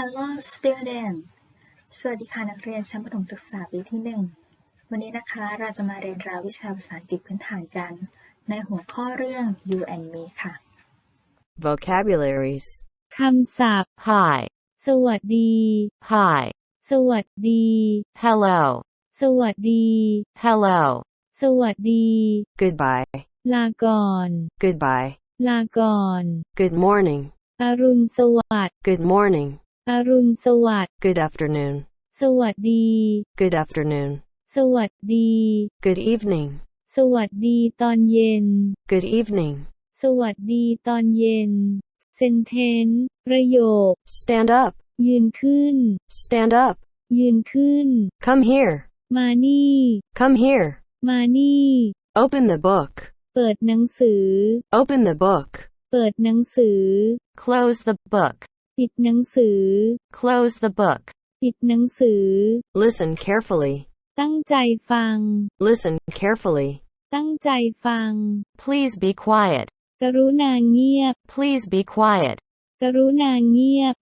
Hello student สวัสดีค่ะนักเรียนชั้นประถมศึกษาปีที่หนึ่งวันนี้นะคะเราจะมาเรียนราววิชาภาษาอังกฤษพื้นฐานกัน ในหัวข้อเรื่อง You and Me ค่ะ Vocabularies. คำศัพท์ Hi, สวัสดี hi, สวัสดี hello, สวัสดี hello, สวัสดี goodbye, ลาก่อน goodbye, ลาก่อน good morning, อรุณสวัสดิ์ good morning, อรุณสวัสดิ์ good afternoon, สวัสดี good afternoon, สวัสดี good evening, สวัสดีตอนเย็น good evening, สวัสดีตอนเย็นเซนเทนประโยค stand up, ยืนขึ้น stand up, ยืนขึ้น come here, มานี่ come here, มานี่ open the book, เปิดหนังสือ open the book, เปิดหนังสือ close the book, ปิดหนังสือ close the book, ปิดหนังสือ listen carefully, ตั้งใจฟัง listen carefully, ตั้งใจฟัง please be quiet, กรุณาเงียบ please be quiet, กรุณาเงียบ